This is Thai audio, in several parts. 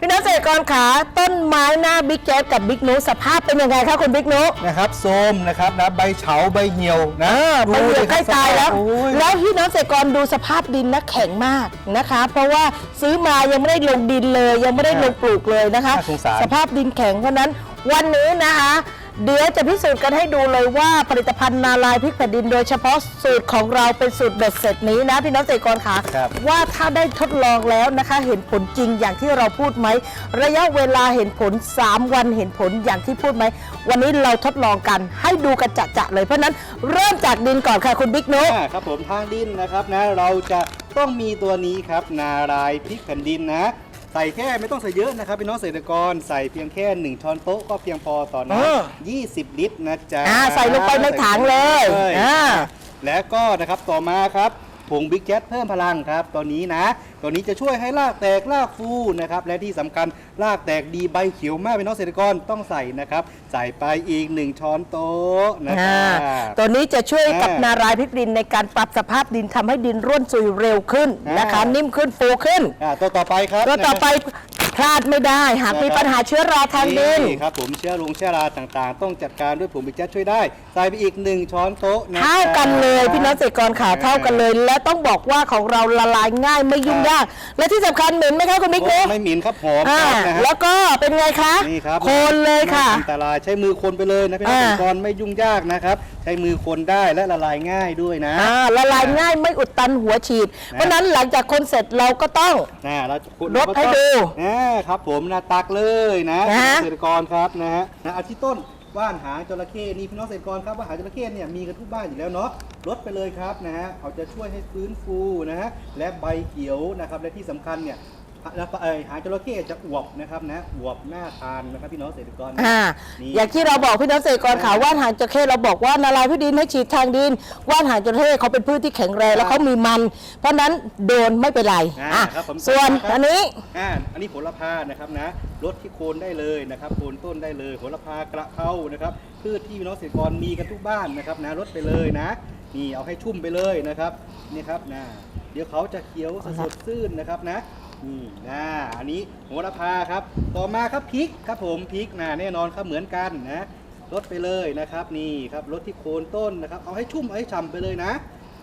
พี่น้องเกษตรกรขาต้นไม้หน้าบิ๊กแจ๊กับบิ๊กนุสภาพเป็นยังไงคะคุณบิ๊กนุนะครับโทรมนะครับนะใบเฉาใบเหี่ยวนะไปเหลือใกล้ตายแล้ว โอ้ย แล้วพี่น้องเกษตรกรดูสภาพดินนะแข็งมากนะคะ เพราะว่าซื้อมายังไม่ได้ลงดินเลย ยังไม่ได้ลงปลูกเลยนะคะ น่าสงสาร สภาพดินแข็งเพราะฉะนั้นวันนี้นะคะ เดี๋ยวจะพิสูจน์กันให้ดูเลยว่าผลิตภัณฑ์นาลายพริกแผ่นดินโดยเฉพาะสูตรของเราเป็นสูตรเบ็ดเสร็จนี้นะพี่น้องเกษตรกรขาครับ ว่าถ้าได้ทดลองแล้วนะคะ เห็นผลจริงอย่างที่เราพูดไหม ระยะเวลาเห็นผล 3 วันเห็นผลอย่างที่พูดไหม วันนี้เราทดลองกันให้ดูกันจะๆเลยเพราะฉะนั้นเริ่มจากดินก่อนค่ะคุณบิ๊กนุอ่าครับผมทางดินนะครับนะเราจะต้องมีตัวนี้ครับนารายพริกแผ่นดินนะ ใส่แค่ไม่ต้องใส่เยอะนะครับพี่น้องเกษตรกรใส่เพียงแค่1ช้อนโต๊ะก็เพียงพอต่อน้เออำ20 ลิตรนะจ๊ะอ่าใส่ลงไปในถังเลยใส่อ่า แล้วก็นะครับต่อมาครับ ผงบิ๊กแจ๊เพิ่มพลังครับตัวนี้นะตัวนี้จะช่วยให้รากแตกรากฟูนะครับและที่สำคัญรากแตกดีใบเขียวมากพี่น้องเกษตรกรต้องใส่นะครับ ใส่ไปอีก 1 ช้อนโต๊ะนะคอ่ารับตัวนี้จะช่วยกับอ่านนารายพริกดินในการปรับสภาพดินทำให้ดินร่วนซุยเร็วขึ้นนะคะอ่านิ่นิ่มขึ้นฟูขึ้นอ่าตัวต่อไปครับตัวต่อไป พลาดไม่ได้ หากมีปัญหาเชื้อราทางดินครับผมเชื้อรุงเชื้อราต่างๆ ต้องจัดการด้วยผงบิ๊กแจ๊ช่วยได้ ใส่ไปอีก1ช้อนโต๊ะะเท่ากันเลยพี่น้องเกษตรกรขาเท่ากันเลย และต้องบอกว่าของเราละลายง่ายไม่ยุ่งยาก และที่สำคัญเหม็นไหมคะคุณบิ๊กโอ้เนะไม่หมิ่นครับหอมอ่าครับนะฮะ แล้วก็เป็นไงคะนี่ครับโคนเลยค่ะ ไม่อันตรายใช้มือคนไปเลยนะพี่น้องอ่า เกษตรกรไม่ยุ่งยากนะครับ ใช้มือคนได้และละลายง่ายด้วยนะ อ่าละลายง่ายไม่อุดตันหัวฉีด เพราะฉะนั้นหลังจากคนเสร็จเราก็ต้อง นะเรารดให้ดูนะครับผมนะตักเลยนะนะ เกษตรกรครับนะฮะนะเอาที่ต้นว่านหางจระเข้นี่พี่น้องเกษตรกรครับว่านหางจระเข้เนี่ยมีกันทุกบ้านอยู่แล้วเนาะลดไปเลยครับนะฮะเขาจะช่วยให้ฟื้นฟูนะฮะและใบเขียวนะครับและที่สำคัญเนี่ย แล้วเอ่อหางจระเข้จะอวบนะครับนะอวบหน้าทานนะครับพี่น้องเกษตรกรอ่านี่ อย่างที่เราบอกพี่น้องเกษตรกรขาว่านหางจระเข้เราบอกว่านาลายพืชดินให้ฉีดทางดิน ว่านหางจระเข้เขาเป็นพืชที่แข็งแรงแล้วเขามีมัน เพราะฉะนั้นโดนไม่เป็นไรอ่าอะครับผม ส่วนครับอันนี้ อ่าอันนี้โหระพานะครับนะลดที่โคนได้เลยนะครับโคนต้นได้เลยโหระพากระเพรานะครับพืชที่พี่น้องเกษตรกรมีกันทุกบ้านนะครับนะลดไปเลยนะ นี่เอาให้ชุ่มไปเลยนะครับนี่ครับนะเดี๋ยวเขาจะเขียวสดชื่นนะครับนะ นี่นะอันนี้โหระพาครับ ต่อมาครับพริกครับผมพริกนะแน่นอนครับเหมือนกันนะลดไปเลยนะครับนี่ครับลดที่โคนต้นนะครับ เอาให้ชุ่มเอาให้ฉ่ำไปเลยนะ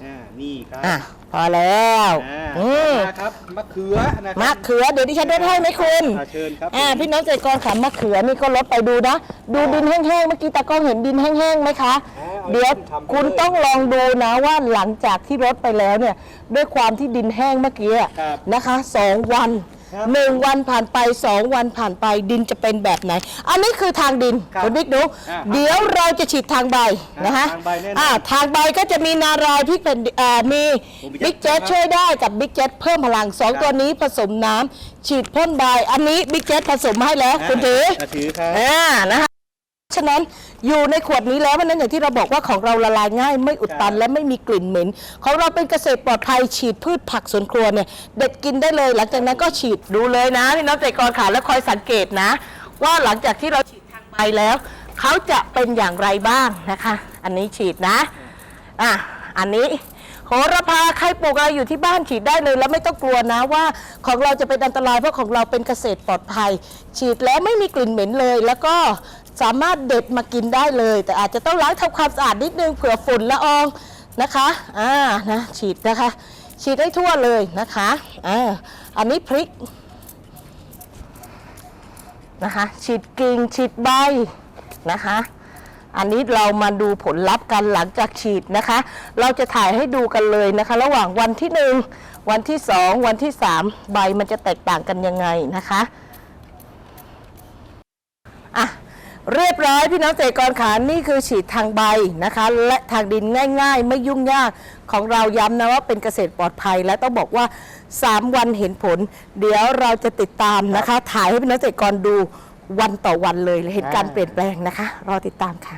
อ่านี่ครับอะพอแล้วอ่าอืมต่อมาครับมะเขือนะครัมะเขือเดี๋ยวดิฉันลดให้ไหมคุณ อ่าเชิญครับอ่าพี่น้องเกษตรกรขามะเขือนี่ก็ลดไปดูนะ ดูดินแห้งๆเมื่อกี้ตากล้องเห็นดินแห้งๆไหมคะอ่าอาเดี๋ยวทำไปคุณเลยต้องลองดูนะว่าหลังจากที่ลดไปแล้วเนี่ย ด้วยความที่ดินแห้งเมื่อกี้อะครับ นะคะสองวัน ครับหนึ่งวันผ่านไปสองวันผ่านไปดินจะเป็นแบบไหน อันนี้คือทางดินครับคุณบิ๊กดูอ่าเดี๋ยวเราจะฉีดทางใบนะคะทางใบแน่นอนอ่าทางใบก็จะมีนารายพริกเป็นอ่ามีโอ้มีบิ๊กเจ็ตครับช่วยได้กับบิ๊กเจ็ตเพิ่มพลังสองครับตัวนี้ผสมน้ำฉีดพ่นใบ อันนี้บิ๊กเจ็ตผสมให้แล้วคุณถือาถือครับ อ่านะคะ ฉะนั้นอยู่ในขวดนี้แล้ววันนั้นอย่างที่เราบอกว่าของเราละลายง่าย ไม่อุดตันครับและไม่มีกลิ่นเหม็นของเราเป็นเกษตรปลอดภัยฉีดพืชผักสวนครัวเนี่ยเด็ดกินได้เลยหลังจากนั้นก็ฉีดดูเลยนะพี่น้องเกษตรกรขาแล้วคอยสังเกตนะ ว่าหลังจากที่เราฉีดทางใบแล้ว เขาจะเป็นอย่างไรบ้างนะคะ อันนี้ฉีดนะอะอันนี้โหระพาใครปลูกอะไรอยู่ที่บ้านฉีดได้เลยแล้วไม่ต้องกลัวนะว่าของเราจะเป็นอันตรายเพราะของเราเป็นเกษตรปลอดภัย ฉีดแล้วไม่มีกลิ่นเหม็นเลย แล้วก็ สามารถเด็ดมากินได้เลย แต่อาจจะต้องล้างทำความสะอาดนิดนึงเผื่อฝุ่นละอองนะคะอ่านะฉีดนะคะ ฉีดให้ทั่วเลยนะคะอ่าอันนี้พริกนะคะฉีดกิ่งฉีดใบนะคะอันนี้เรามาดูผลลัพธ์กันหลังจากฉีดนะคะ เราจะถ่ายให้ดูกันเลยนะคะ ระหว่างวันที่หนึ่งวันที่สองวันที่สามใบมันจะแตกต่างกันยังไงนะคะ เรียบร้อยพี่น้องเกษตรกรขานี่คือฉีดทางใบนะคะ และทางดินง่าย ๆ ไม่ยุ่งยากของเราย้ำนะว่าเป็นเกษตรปลอดภัยและต้องบอกว่า 3 วันเห็นผล เดี๋ยวเราจะติดตามนะคะ ถ่ายให้พี่น้องเกษตรกรดูวันต่อวันเลยเห็นการเปลี่ยนแปลงนะคะ รอติดตามค่ะ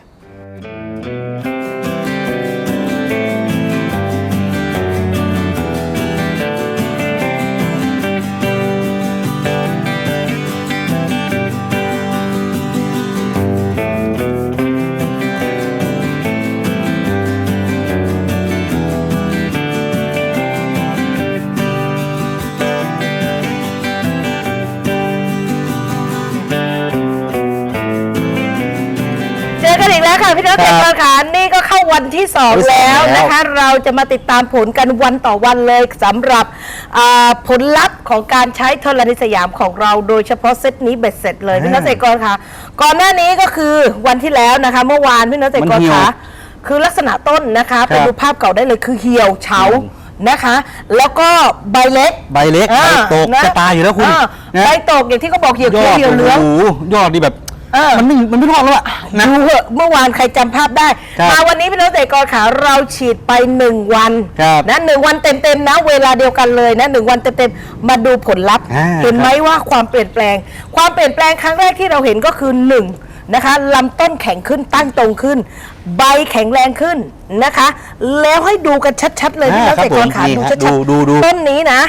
ค่ะพี่น้องครัเกบษตรกรนี่ก็เข้าวันที่สองวันที่สองแล้วแล้ว นะคะ เราจะมาติดตามผลกันวันต่อวันเลยสำหรับอ่าผลลัพธ์ของการใช้ธรณีสยามของเราโดยเฉพาะเซตนี้เบ็ดเสร็จเลยพี่น้องเกษตรกรค่ะ ก่อนหน้านี้ก็คือวันที่แล้วนะคะ เมื่อวานพี่น้องเกษตรกรค่ะคือลักษณะต้นนะคะไปดูภาพเก่าได้เลยคือเหี่ยวเฉานะคะ แล้วก็ใบเล็กใบเล็กอ่าใบตกนจะตายอยู่แล้วคุณานะ ใบตกอย่างที่เขาบอกเหี่ยวยอดเหี่ยวเหลืองโอ้โหยอดดีแบบ เออ มันไม่มันไม่รอดแล้วอะนะ ดูเหอะเมื่อวานใครจำภาพได้ ครับมาวันนี้พี่น้องเกษตรกรขาเราฉีดไป1วันครับนะหนึ่งวันเต็มๆนะ เวลาเดียวกันเลยนะหนึ่งวันเต็มๆมาดูผลลัพธ์ อ่าเห็นไหมว่าความเปลี่ยนแปลง ความเปลี่ยนแปลงครั้งแรกที่เราเห็นก็คือ1นงนะคะลำต้นแข็งขึ้นตั้งตรงขึ้น ใบแข็งแรงขึ้นนะคะ แล้วให้ดูกันชัดๆเลยพี่น้องเกษตรกรขาอ่าครับผมนี่ดูฮะชัดดูดูดูต้นนี้นะ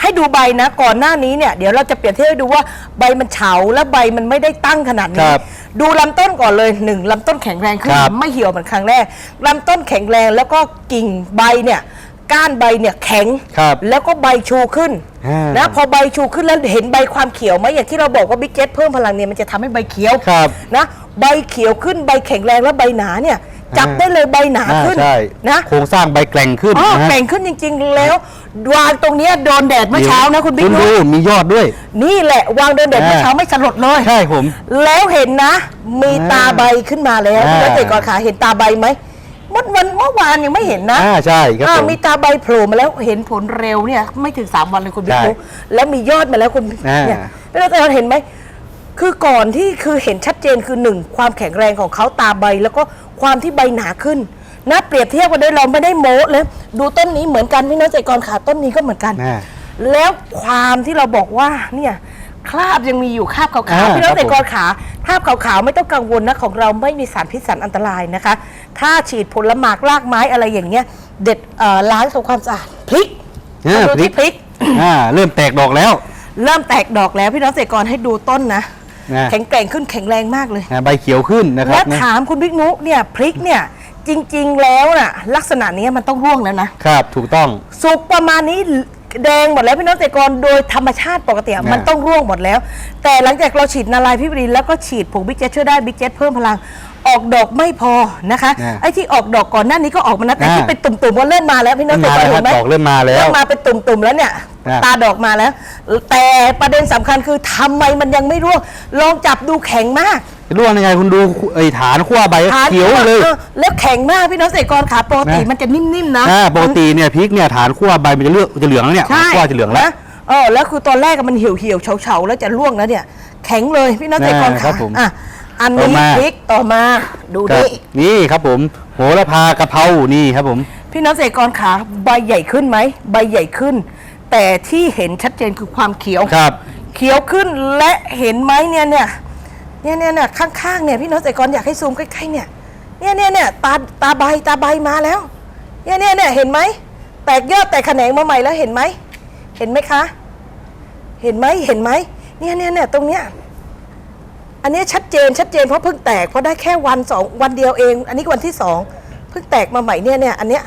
ให้ดูใบนะก่อนหน้านี้เนี่ยเดี๋ยวเราจะเปรียบเทียบให้ดูว่าใบมันเฉาและใบมันไม่ได้ตั้งขนาดคนี้รับดูลำต้นก่อนเลยหนึ่งลำต้นแข็งแรงขึ้นครับไม่เหี่ยวเหมือนครั้งแรกลำต้นแข็งแรงแล้วก็กิ่งใบเนี่ยก้านใบเนี่ยแข็ง ครับแล้วก็ใบชูขึ้นอ่านนะพอใบชูขึ้นแล้วเห็นใบความเขียวไหมอย่างที่เราบอกว่าบิ๊กเจ็ตเพิ่มพลังเนี่ยมันจะทำให้ใบเขียวครับ นะ ใบเขียวขึ้นใบแข็งแรงแล้วใบหนาเนี่ยจับอ่าได้เลยใบหนาอ่าขึ้นใช่นะโครงสร้างใบแกร่งขึ้นอ๋อนะฮะแข็งขึ้นจริง ๆ แล้ววางตรงเนี้ยโดนแดดเมื่อเช้านะคุณบิ๊กคุณนุ๊ดูกมียอดด้วย นี่แหละวางโดนแดดเมื่อเช้าไม่สลดเลยใช่ผม แล้วเห็นนะ มีอ่าตาใบขึ้นมาแล้วอ่าแล้วเตะก่อนขาเห็นตาใบไหมเมื่อวันเมื่อวานยังไม่เห็นนะอ่าใช่ครับอ่าผมมีตาใบโผล่มาแล้วเห็นผลเร็วเนี่ย ไม่ถึง3วันเลยคุณบิ๊กใช่นุ๊กแล้วมียอดมาแล้วคุณอ่าเนี่ยแล้วเตะก่อนเห็นไหม คือก่อนที่คือเห็นชัดเจนคือหนึ่งความแข็งแรงของเขาตาใบ แล้วก็ความที่ใบหนาขึ้นนะเปรียบเทียบกันด้วยเราไม่ได้โม้เลยดูต้นนี้เหมือนกันพี่น้องเกษตรกรขาต้นนี้ก็เหมือนกันอ่าแล้วความที่เราบอกว่าเนี่ยคราบยังมีอยู่คราบขาวอ่าๆพี่น้องครับเกษตรกรขาคราบขาวๆไม่ต้องกังวลนะของเราไม่มีสารพิษสารอันตรายนะคะ ถ้าฉีดผลหมากรากไม้อะไรอย่างเงี้ยเด็ดเอ่อล้างทำความสะอาดพริกอ่ามาดูพริที่กพริกอ่าเริ่มแตกดอกแล้ว เริ่มแตกดอกแล้วพี่น้องเกษตรกรให้ดูต้นนะ นะแข็งแกร่งขึ้นแข็งแรงมากเลยอ่าใบเขียวขึ้นนะครัแล้บวถามคุณบิ๊กนุเนี่ยพริกเนี่ยจริง ๆ แล้วน่ะลักษณะเนี้ยมันต้องร่วงแล้วนะ ครับถูกต้อง สุกประมาณนี้ แดงหมดแล้วพี่น้องเกษตรกรโดยธรรมชาติปกติอะอ่ามัมันต้องร่วงหมดแล้ว แต่หลังจากเราฉีดนาลายพิบรินแล้วก็ฉีดผงบิ๊กเจ็ตช่วยได้บิ๊กเจ็ตเพิ่มพลังออกดอกไม่พอนะคะอ่าไอ้ที่ออกดอกก่อนหน้านี้ก็ออกมานะแต่อ่าที่เป็นตุ่มๆก็เริ่มมาแล้วพี่น้องเกษตรกรเริ่เห็มนไหมมาแล้วครับดอกเริ่มมาแล้ว เริ่มมาเป็นตุ่มๆแล้วเนี่ยอ่าตาดอกมาแล้ว แต่ประเด็นสำคัญคือทำไมมันยังไม่ร่วงลองจับดูแข็งมาก ร่วงยังไงคุณดูไอ้ฐานขั้วใบฐานเขียวเลย ออแล้วแข็งมากพี่น้องเกษตรกรขาปกตินะ มันจะนิ่มๆนะ อ่าปกติเนี่ยพริกเนี่ยฐานขั้วใบมันจะเลือกจะเหลืองแล้วเนี่ยใช่ขั้วจะเหลืองแล้วนะเออแล้วคือตอนแรกอะมันเหี่ยวเหี่ยวเฉาเฉาๆแล้วจะร่วงแล้วเนี่ย แข็งเลยพี่น้องเกษตรกรอ่าครัขาบผมอะอันต่อนี้มา พริกต่อมาดูครับนี่นี่ครับผมโหระพากะเพรานี่ครับผม พี่น้องเกษตรกรขาใบใหญ่ขึ้นไหมใบใหญ่ขึ้น แต่ที่เห็นชัดเจนคือความเขียว ครับ เขียวขึ้นและเห็นไหมเนี่ยเนี่ย เนี่ยเนี่ยเนี่ยข้างๆเนี่ยพี่น้องเกษตรกรอยากให้ซูมใกล้ๆเนี่ยเนี่ยเนี่ยเนี่ยตาตาใบตาใบมาแล้ว เนี่ยเนี่ยเนี่ยเห็นไหมแตกยอดแตกแขนงมาใหม่แล้วเห็นไหมเห็นไหมคะ เห็นไหมเห็นไหมเนี่ยเนี่ยเนี่ยตรงเนี้ยอันเนี้ยชัดเจนชัดเจนเพราะเพิ่งแตกเพราะได้แค่วันสองวันเดียวเอง อันนี้วันที่สองเพิ่งแตกมาใหม่เนี่ยเนี่ยอันเนี้ย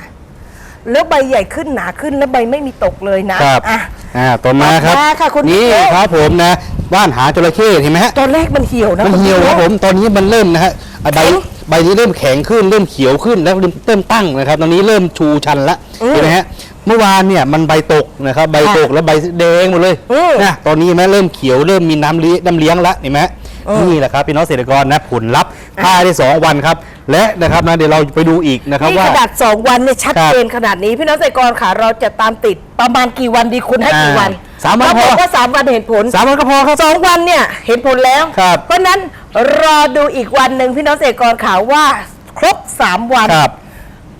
แล้วใบใหญ่ขึ้นหนาขึ้นแล้วใบไม่มีตกเลยนะครับอะ อ่าต่อมาครับต่อมาค่ะคุณนี่พี่โก้ครับผมนะ บ้านหาจระเข้เห็นไหมฮะตอนแรกมันเหี่ยวนะมันณเหี่ยวพี่ครับโก้ผมตอนนี้มันเริ่มนะฮะอะใบแข็งใบนี้เริ่มแข็งขึ้นเริ่มเขียวขึ้นแล้วเริ่มเริ่มตั้งนะครับ ตอนนี้เริ่มชูชันละอืมเห็นไหมฮะเมื่อวานเนี่ยมันใบตกนะครับใบค่ะตกแล้วใบแดงหมดเลยอืมนะตอนนี้แม่เริ่มเขียวเริ่มมีน้ำเลี้ยน้ำเลี้ยงละเห็นไหมฮะอืมนี่แหละครับพี่น้องเกษตรกรนะผลลัพธ์ภายในสองวันครับ และนะครับนะเดี๋ยวเราไปดูอีกนะครับนี่ว่าขนาดสองวันเนี่ยชัดครับเจนขนาดนี้พี่น้องเกษตรกรค่ะเราจะตามติดประมาณกี่วันดีคุณให้กี่วันอ่า สามวันเรพอบอกว่าสามวันเห็นผลสามวันก็พอครับ สองวันเนี่ยเห็นผลแล้ว ครับ เพราะฉะนั้นรอดูอีกวันหนึ่งพี่น้องเกษตรกรข่าวว่าครบสามวัน ครับ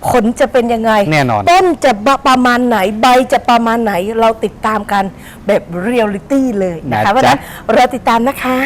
ผลจะเป็นยังไงแน่นอน ต้นจะประมาณไหนใบจะประมาณไหนเราติดตามกันแบบเรียลลิตี้เลยนะคะนะจ๊ะ เพราะฉะนั้นเราติดตามนะคะ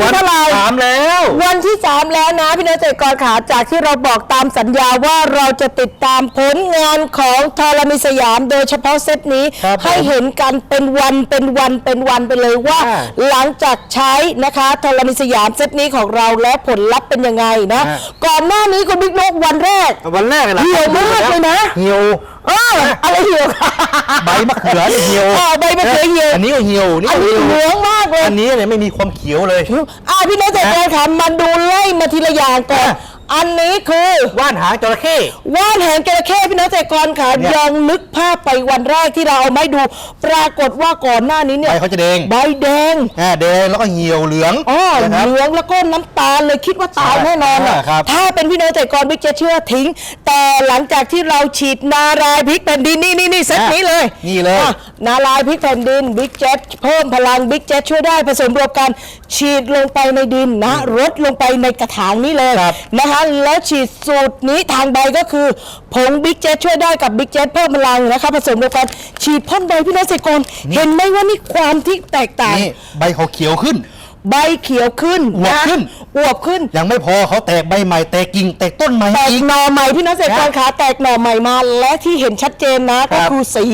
วันที่เท่าไหร่ถามแล้ว วันที่ 3 แล้วนะพี่น้องเกษตรกรขาจากที่เราบอกตามสัญญาว่าเราจะติดตามผลงานของทรณีสยาม โดยเฉพาะเซตนี้ครับผมให้เห็นกันเป็นวันเป็นวันเป็นวันไปเลยว่า อ่าหลังจากใช้นะคะธรณีสยามเซตนี้ของเราแล้วผลลัพธ์เป็นยังไงนะ อ่า ก่อนหน้านี้คุณบิ๊กนกวันแรก วันแรกเลยเหี่ยวมากเลยนะ เหี่ยวเอออะไรเหี่ยวใบมะเขือเนี่ยเหี่ยวอ่าใบมะเขือเหี่ยวอันนี้ก็เหี่ยวนี่อันก็นี้เหี่ยวเหลืองมากเลย อันนี้เนี่ยไม่มีความเขียวเลย อ่าพี่น้องเกษตรกรค่ะมาดูไล่มาทีละอย่างก่อนอะ อันนี้คือว่านหางจระเข้ว่านหางจระเข้พี่น้องเกษตรกรค่ะเนี่ยลองนึกภาพไปวันแรกที่เราเอาไม้ดู ปรากฏว่าก่อนหน้านี้เนี่ยใบเขาจะแดงใบแดงอ่าแดงแล้วก็เหี่ยวเหลืองอ๋อนะครับ เหลืองแล้วก็น้ำตาลเลยคิดว่าตายใช่แน่นอนอะอ่าครับ ถ้าเป็นพี่น้องเกษตรกรบิ๊กจะเชื่อทิ้ง แต่หลังจากที่เราฉีดนารายพริกแผ่นดินนี่นี่นี่เซตนี้เลย นี่เลย อะนารายพริกแผ่นดินบิ๊กเจ็ตเพิ่มพลังบิ๊กเจ็ตช่วยได้ผสมรวมกัน ฉีดลงไปในดินนะรดลงไปในกระถางนี้เลยครับนะคะแล้วฉีดสูตรนี้ทางใบก็คือ ผงบิ๊กเจ็ตช่วยได้กับบิ๊กเจ็ตเพิ่มพลังนะคะผสมรวมกันฉีดพ่นใบพี่น้องเกษตรกรเห็นไหมว่านี่ความที่แตกต่าง นี่ใบเขาเขียวขึ้น ใบเขียวขึ้นอวบะขึ้นอวบขึ้น ยังไม่พอเขาแตกใบใหม่แตกกิ่งแตกต้นใหม่แตกอีกหน่อใหม่พี่น้องเกษตรกรขาแตกหน่อใหม่มา และที่เห็นชัดเจนนะ ครัก็บคือสี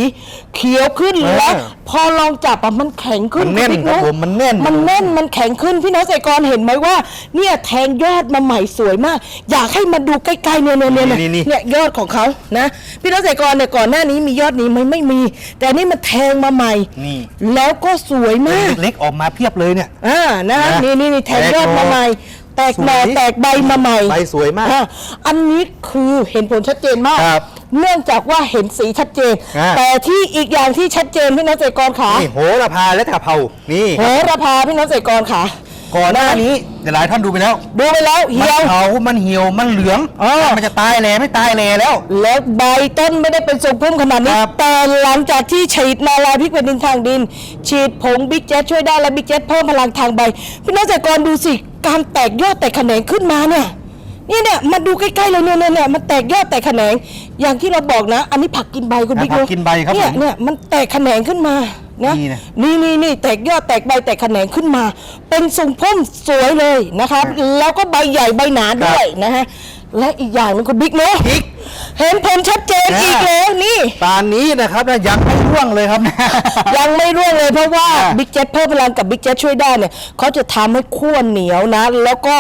เขียวขึ้นเออและพอลองจับอะมันแข็งขึ้นมันแน่นณบิ๊กครับผมมันแน่น มันแน่นมันแข็งขึ้นพี่น้องเกษตรกรเห็นไหมว่า เนี่ยแทงยอดมาใหม่สวยมาก อยากให้มาดูใกล้ๆเนี่ยเนี่ยเนี่ยนี่นี่เนี่ยยอดของเขานะพี่น้องเกษตรกรเนี่ยก่อนหน้านี้มียอดนี้ไหมไม่มี แต่นี่มันแทงมาใหม่ นี่แล้วก็สวยมาก เล็กๆออกมาเพียบเลยเนี่ย อ่านะนะนี่นี่นี่แทงแตกยอดมาใหม่ แตกหน่อสวยแตกใบมาใหม่ใบสวยมากอ่อันนี้คือเห็นผลชัดเจนมากครับเนื่องจากว่าเห็นสีชัดเจนอ่าแต่ที่อีกอย่างที่ชัดเจนพี่น้องเกษตรกรขานี่โหระพาและกะเพรานี่โหระพาพี่น้องเกษตรกรขา ก่อนหน้านี้เดี๋ยวหลายท่านดูไปแล้ว ดูไปแล้วมันเหี่ยวเขียวมันเหี่ยว มันเหลืองอ๋อมันจะตายแหล่ไม่ตายแหล่แล้ว แล้วใบต้นไม่ได้เป็นทรงพุ่มขนาดนี้ ครับ แต่หลังจากที่ฉีดนาลายพริกแผ่นดินทางดิน ฉีดผงบิ๊กเจ็ตช่วยได้และบิ๊กเจ็ตเพิ่มพลังทางใบ พี่น้องเกษตรกรดูสิ การแตกยอดแตกแขนงขึ้นมาเนี่ยเนี่ยเนี่ยมาดูใกล้ๆเลยเนี่ยเนี่ยเนี่ยมันแตกยอดแตกแขนง อย่างที่เราบอกนะ อันนี้ผักกินใบคุณบิ๊กผักรู้กินใบครับเนี่ยผม เนี่ยมันแตกแขนงขึ้นมา นะนี่นะนี่นี่นี่แตกยอดแตกใบแตกแขนงขึ้นมา เป็นทรงพุ่มสวยเลยนะครับแล้วก็ใบใหญ่ใบหนาด้วยนะฮะและอีกอย่างหนึงคุณบิ๊กเนาะอีก เห็นผลชัดเจนนะอีกแล้วนี่ตานนี้นะครับนะยังไม่ร่วงเลยครับ ยังไม่ร่วงเลยเพราะว่าอ่าบิ๊กเจ็ตเพิ่มพลังกับบิ๊กเจ็ตช่วยได้เนี่ยเขาจะทำให้ขั้วเหนียวนะ แล้วก็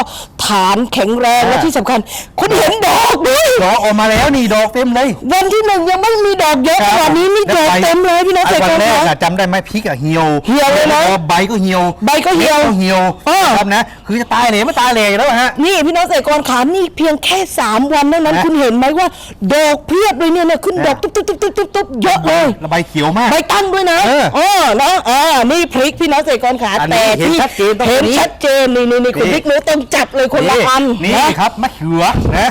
ฐานแข็งแรงอ่าและที่สำคัญ คุณเห็นดอกด้วยดอกออกมาแล้วนี่ดอกเต็มเลย วันที่หนึ่งยังไม่มีดอกเยอะขนาดนี้นี่ดอกเต็มเลยพี่น้องเกษไอ้ตรวันกรแรกคะอะจำได้ไหมพริกอะเหี่ยวเหี่ยวเลยนะแวใบก็เหี่ยว ใบก็เหี่ยวม็ดก็เหี่ยวเออครับนะคือจะตายเลยไม่ตายเลยอยู่แล้วฮะนี่พี่น้องเกษตรกรขานี่เพียงแค่ 3 วันเท่านั้นนะคุณเห็นไหมว่าดอกเพียบเลยเนี่ยเนี่ยขึ้นนะดอกตุ๊บตุ๊บตุ๊บตุ๊บตุ๊บตุ๊บเยอะเลยระบายเขียวมาก ใบตั้งด้วยนะเออเออนะอ่านี่พริกพี่น้องเกษตรกรขาอันนี้แต่ที่เห็นชัดเจนตรงเห็นนี้ชัดเจนนี่นี่นี่คุณนี่ พริกหนูต้องจับเลยคนละอันนี่นะครับมะเขือนะ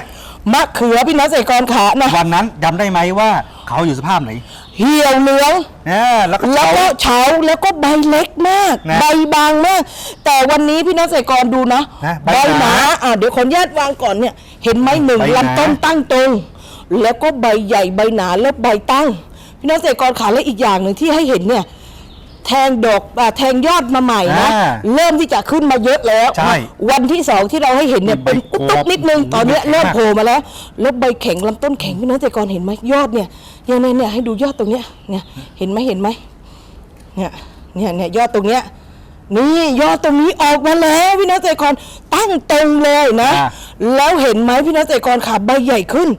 มะเขือพี่น้องเกษตรกรขานะวันนั้นจำได้ไหมว่าเขาอยู่สภาพไหนเหี่ยวเหลือง นะแล้วก็แล้วเขาก็เฉาแล้วก็ใบเล็กมาก นะใบบางมาก แต่วันนี้พี่น้องเกษตรกรดูนะนะใบใบหหนานา อ่าเดี๋ยวขออนุญาตวางก่อนเนี่ย เห็นไหมหนึ่งใบหนา ลำต้นตั้งตรง แล้วก็ใบใหญ่ใบหนาแล้วใบตั้ง พี่น้องเกษตรกรขาและอีกอย่างหนึ่งที่ให้เห็นเนี่ยแทงดอกอ่าแทงยอดมาใหม่นะ อ่าเริ่มที่จะขึ้นมาเยอะแล้วใช่วันที่สองที่เราให้เห็นเนี่ยมีใบเป็นอุ๊บตุ๊บนิดนึงกรอบตอนเนี้ยเริ่มมากโผล่มาแล้วแล้วใบแข็งลำต้นแข็งพี่น้องเกษตรกรเห็นไหมยอดเนี่ยเนี่ยเนี่ยเนี่ยให้ดูยอดตรงเนี้ยเนี่ยเห็นไหมเห็นไหมเนี่ยเนี่ยเนี่ยยอดตรงเนี้ยนี่ยอดตรงนี้ออกมาแล้วพี่น้องเกษตรกรตั้งตรงเลยนะ อ่า แล้วเห็นไหมพี่น้องเกษตรกรขาใบใหญ่ขึ้น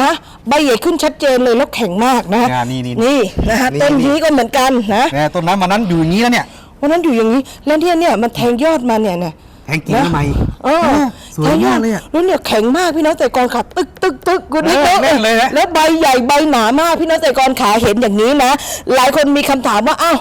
นะใบใหญ่ขึ้นชัดเจนเลยแล้วแข็งมากนะอ่านี่นี่นี่นะฮะนี่ต้นนี่นี้ก็เหมือนกันนะเนี่ยต้นนั้นวันนั้นอยู่อย่างนี้แล้วเนี่ยวันนั้นอยู่อย่างนี้แล้วเนี่ยเนี่ยมันแทงยอดมาเนี่ยเนี่ยแทงกิ่งนะใหม่เออเออ สวยมากเลยอะแล้วเนี่ยแข็งมากพี่น้องแต่กรขาตึกตึกตึกคุณเออพี่แน่นเลยนะแล้วใบใหญ่ใบหนามากพี่น้องแต่กรขาเห็นอย่างนี้นะ หลายคนมีคำถามว่าอ้าว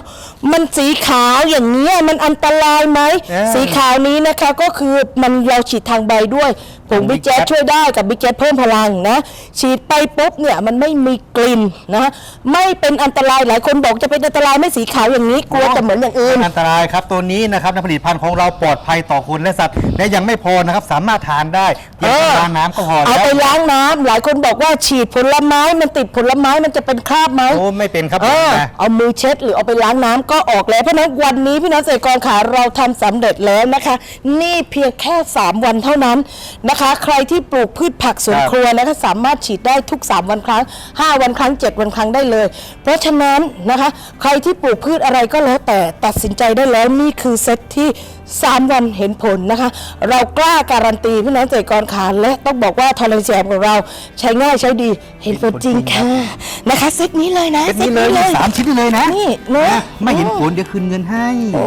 มันสีขาวอย่างนี้ยมันอันตรายไหมเออสีขาวนี้นะคะก็คือมันเราฉีดทางใบด้วยผงของบิ๊ก Big แจ๊ Jet ช่วยได้กับบิ๊กแจ๊เพิ่มพลังนะฉีดไปปุ๊บเนี่ยมันไม่มีกลิ่นนะไม่เป็นอันตรายหลายคนบอกจะเป็นอันตรายไม่สีขาวอย่างนี้กลัวจะเหมือนอย่างอื่นอันตรายครับตัวนี้นะครับในผลิตภัณฑ์ของเราปลอดภัยต่อคนและสัตว์และยังไม่พอนะครับสามารถามารถทานได้เพียงแค่ล้างน้ำก็พอเอาแล้ว ไปล้างน้ำหลายคนบอกว่าฉีดผลไม้มันติดผลไม้มันจะเป็นคราบไหมโอ้ไม่เป็นครับเอผมอนะ เอามือเช็ดหรือเอาไปล้างน้ำก็ออกแล้วเพราะฉะนั้นวันนี้พี่น้องเกษตรกรขาเราทำสำเร็จแล้วนะคะ นี่เพียงแค่ 3 วันเท่านั้นนะคะ ใครที่ปลูกพืชผักสวนครับครัวนะคะสามารถฉีดได้ทุก 3 วันครั้ง 5 วันครั้ง 7 วันครั้งได้เลย เพราะฉะนั้นนะคะ ใครที่ปลูกพืชอะไรก็แล้วแต่ตัดสินใจได้แล้วนี่คือเซตที่ 3 วันเห็นผลนะคะ เรากล้าการันตีพี่น้องเกษตรกรขาและต้องบอกว่าทอร์เรนเซียมของเราใช้ง่ายใช้ดีเห็นผลจริงค่ะนะคะเซตนี้เลยนะเป็นนี้เลยซตสามชิ้นเลยนะนี่เนอะไม่เห็นผลเดี๋ยวคืนเงินให้โอ้